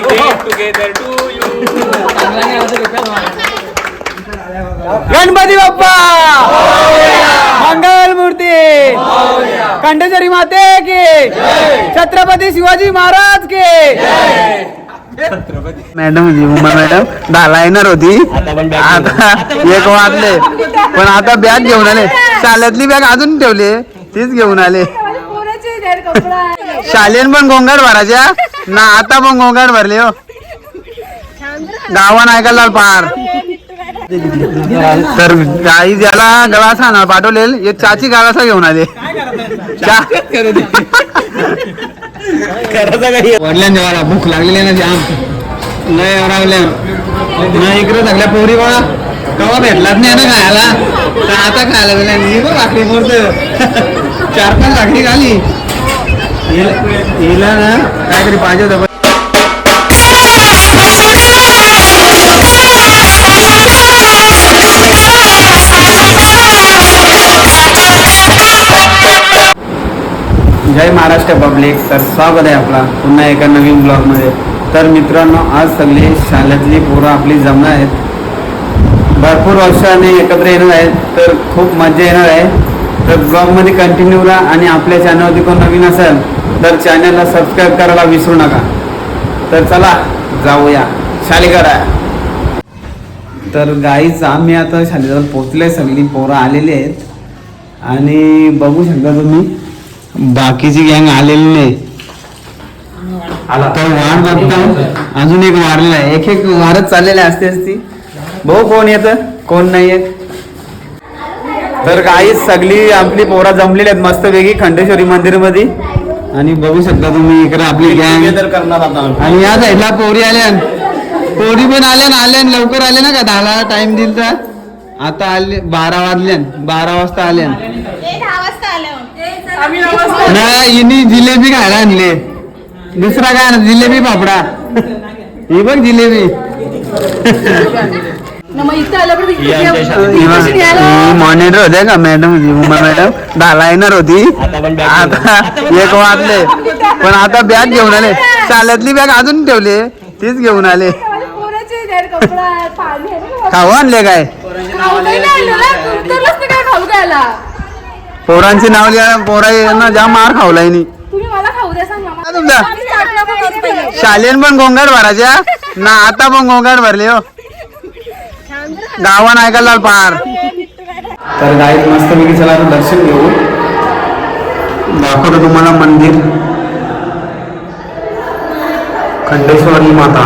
Together to you Ganpati Bappa! Mangal Murti! Kantheshwari माते की! छत्रपती शिवाजी महाराज के! मॅडम होती उमा मॅडम दहाला येणार होती आता एक वाजले. पण आता बॅग घेऊन आले. शाळेतली बॅग अजून ठेवली. तीच घेऊन आले. शालेन पण गोंगाट भरायच्या? ना आता पण गोंगाट भरले हो. गावान ऐकायला पार तर काही ज्याला गळासा ना पाठवलेल हे चाची गळासा घेऊन आले. वडिलांच्या भूक लागलेली आहे ना जाम लय रावल्या ना इकडे सगळ्या पोरी बाळा. कवा भेटलाच नाही ना खायला? तर आता खायला गेल्या. मी बघ भाकरी मोरत चार पाच भाकरी खाली. हिला ना काहीतरी पाहिजे होतं. जय महाराष्ट्र पब्लिक तर स्वागत आहे आपला पुन्हा एका नवीन ब्लॉगमध्ये. तर मित्रांनो आज सगळी शाळेतली पोरं आपली जमणार आहेत. भरपूर वर्षाने एकत्र येणार आहेत तर खूप मजा येणार आहे. तर ब्लॉगमध्ये कंटिन्यू राहा आणि आपल्या चॅनलवरती कोण नवीन असेल तर चॅनलला सबस्क्राईब करायला विसरू नका. तर चला जाऊया. शालिकडा तर गाईच आम्ही आता शालिकाला पोचले सगळी पोरं आलेली आहेत. आणि बघू शकता तुम्ही बाकीची गँग आलेली नाही. तर वार बघता अजून एक वारलेला आहे. एक एक वारच चाललेले असते असती. भाऊ कोण येत? कोण नाही येत तर काही सगळी आपली पोरा जमलेली आहेत. मस्त वेगळी खंडेश्वरी मंदिरमध्ये आणि बघू शकता तुम्ही इकडे आपली गँग करणार आता आणि या साईडला पोरी आल्या. पोरी पण आल्या ना आल्या. लवकर आल्या ना का? दहाला टाइम दिल तर. आता आले बारा वाजल्या बारा वाजता आल्या नाही हिनी जिलेबी खायला आणले. दुसरा काय ना जिलेबी पापडा. ही बघ जिलेबी. मॉनिटर होते का मॅडम उमा मॅडम दहाला येणार होती. आता एक वाजले. पण आता बॅग घेऊन आले. शाळेतली बॅग अजून ठेवली. तीच घेऊन आले. खाऊ आणले काय? पोरांची नाव लिहा. पोरा यांना जाम मार खावलाय. तुमचा. शालेन पण गोंगाट भरायच्या ना आता पण गोंगाट भरले हो. गावान ऐकायला पार तर गाईत मस्त पैकी चला दर्शन घेऊ. दाखवतो तुम्हाला मंदिर. खंडेश्वरी माता.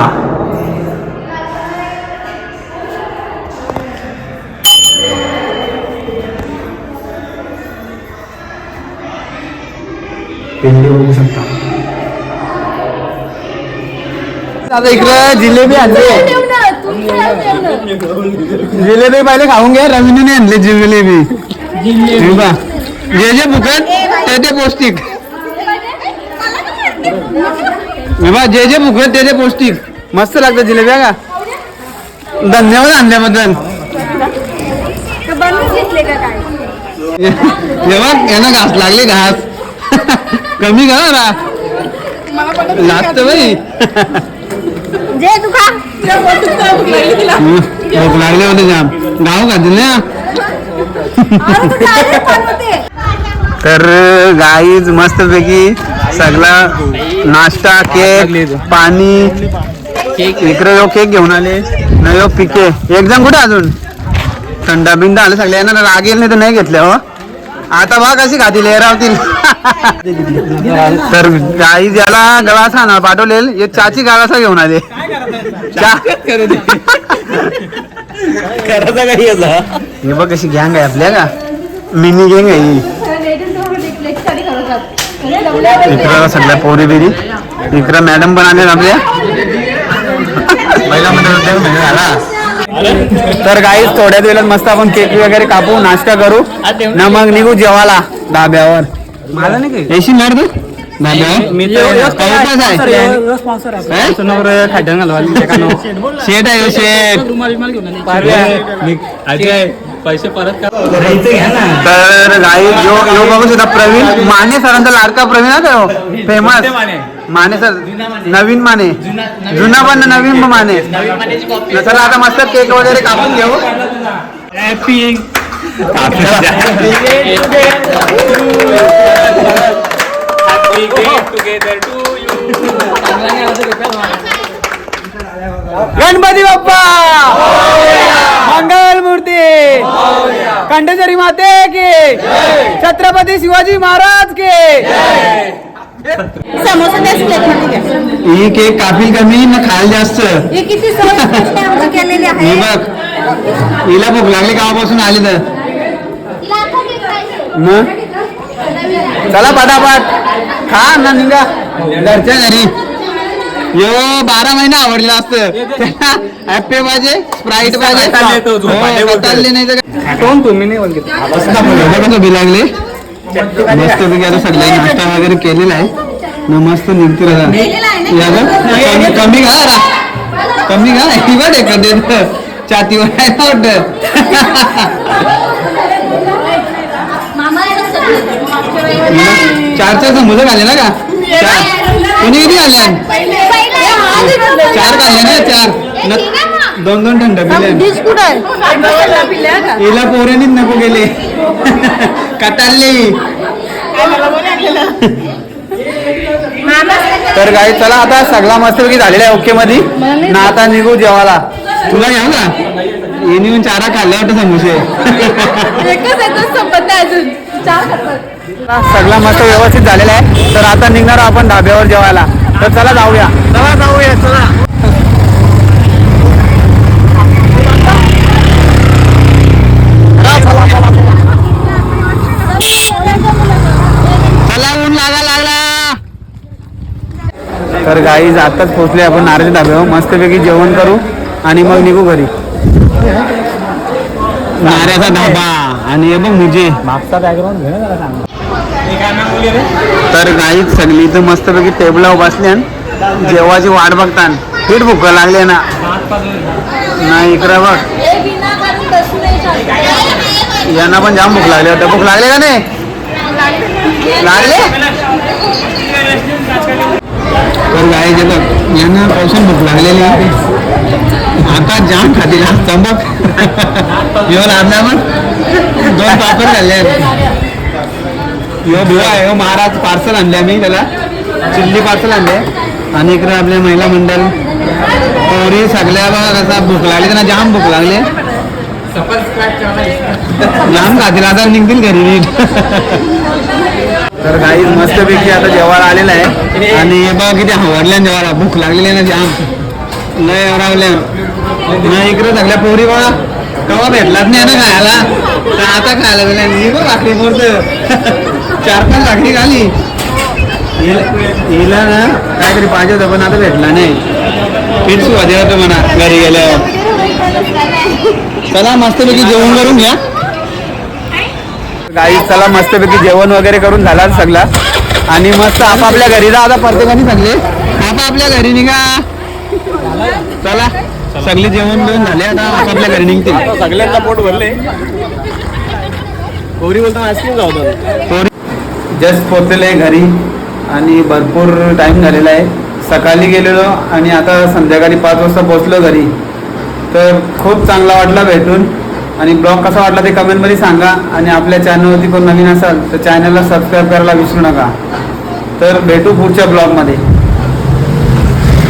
पिंडी बघू शकता. आता इकडं जिलेबी आणली ठेव ना, तुमचं ठेव ना. जिलेबी पहिले खाऊन घ्या रवीने आणले जिलेबी. बा. जे जे फुकट ते ते पौष्टिक. बा जे जे फुकट ते ते पौष्टिक. मस्त लागतं जिलेबी का? धन्यवाद आणल्याबद्दल. हे बघ यांना घास लागले घास. कमी रा लागतं बाई. जे तू खा. हम्म, भूक लागले होते जाम. गाव का दिले अरे तू काय रे बनवते? तर गाईज मस्तपैकी सगळा नाश्ता केक पाणी इकडे जो केक घेऊन आले नाही हो पिके. एक जण कुठे अजून? थंडा बिंडा आले सगळे यांना राग येईल नाही तर नाही घेतले हो? आता बघ कशी खातील हे रावतील तर गाई ज्याला गळासा ना पाठवलेल हे चाची गळासा घेऊन आले. हे बघ कशी गँग आहे आपल्या का? मिनी गँग आहे इकडं सगळ्या पोरी बिरी. इकडं मॅडम पण आले आपल्या. तर गाईच थोड्याच वेळात मस्त आपण केक वगैरे कापू नाश्ता करू. ना मग निघू जेवाला डाब्यावर माझा नाही येशील ना रे तू? शेट आहे? हो, शेट पैसे परत तर गाई यो यो बघू शकता प्रवीण माने सरांचा लाडका प्रवीण आहे तो. फेमस माने? माने सर नवीन माने. जुना पण नवीन माने. चला आता मस्त केक वगैरे कापून घेऊ. Happy happy get together to you Ganpati Bappa! Mangal Murti! Kandeshwari माते की छत्रपती शिवाजी महाराज के समोसा ही केक कापील कमी ना खायला जास्त. हे किती सहज कष्ट आमचे केलेले हे आहे बघ हिला भूक लागली गावापासून आली तर. मग चला पटापट. खा ना निघा. घरच्या घरी. यो बारा महिने आवडलेलं असतं. हॅपी पाहिजे स्प्राईट पाहिजे. आले हो, नाही तर कोण तुम्ही? नाही बोलत कसं बी लागले मस्त पैकी आता सगळे नाश्ता वगैरे केलेला आहे. न मस्त निघतो राहा कमी कमी घा रा. कमी घा ही बघ एखादे. छातीवर आहे ना वाटत. चार चार समोसे खाल्ले ना का? चार. कोणी किती खाल्ले? चार खाल्ले ना चार. न- दोन दोन थंड पिले. डिश कुठं आहे? हिला पोरांनीच नको गेले कटाळले तर गाई चला आता सगळा मस्तपैकी झालेला आहे ओके मध्ये ना आता निघू जेवायला. तुला घ्या ना. येऊन येऊन चारा खाल्ला वाटतं समोसे. एकच एकच संपत नाही अजून. चार खातात. सगळा मस्त व्यवस्थित झालेला आहे. तर आता निघणार आहोत आपण ढाब्यावर जेवायला. तर चला जाऊया. चला. जाऊया चला तर गाई आताच पोहोचले आपण नारायण ढाब्यावर मस्तपैकी जेवण करू आणि मग निघू घरी. नाऱ्याचा ढाबा आणि हे बघ मुझे. मागचा बॅकग्राऊंड तर गाईत सगळी इथं मस्तपैकी टेबलावर बसल्यान जेवाची वाट बघतान पीठ भूक लागले ना. नाही इकडं बघ. यांना पण जाम भूक लागली वाटतं. भूक लागले का नाही? लागले? तर बघ यांना पावसाने भूक लागलेली आहे. आता जाम खातील. चमक चंबक येऊन आणला मग दोन पापड झाले यो भिवा आहे. महाराज पार्सल आणले आम्ही त्याला. चिल्ली पार्सल आणले. आणि इकडे आपले महिला मंडळ. पोरी सगळ्या बघा कसा भूक लागली त्यांना जाम भूक लागले. जाम खातील आता निघतील घरी नीट. तर काही मस्तपैकी आता जेवायला आलेलं आहे. आणि हे बघा किती आवडल्या जेवायला. भूक लागलेली आहे ना जाम. लय रावल्या ना इकडे सगळ्या पोरी बघा. कवा भेटलाच नाही ना खायला? तर आता खायला गेल्या. मी बघ भाकरी मोरत चार पाच भाकरी खाली. हिला ना काहीतरी पाहिजे होतं पण आता भेटला नाही. पीठ सुवादे होतं म्हणा घरी गेल्यावर. चला मस्तपैकी जेवण करून घ्या. गाई चला मस्तपैकी जेवण वगैरे करून झाला सगळा. आणि मस्त आपापल्या घरी जा आता प्रत्येकाने सगळे? आपापल्या घरी निघा. चला सगळे जेवण बिवून झाले आता आपापल्या घरी निघतील. सगळ्यांना पोट भरले. गौरी बोलतो आईस्क्रीम जाऊ जस्ट पोचलेलं घरी. आणि भरपूर टाईम झालेला आहे. सकाळी गेलेलो आणि आता संध्याकाळी पाच वाजता पोचलो घरी. तर खूप चांगला वाटला भेटून. आणि ब्लॉग कसा वाटला ते कमेंटमध्ये सांगा. आणि आपल्या चॅनलवरती कोण नवीन असाल तर चॅनलला सबस्क्राईब करायला विसरू नका. तर भेटू पुढच्या ब्लॉगमध्ये.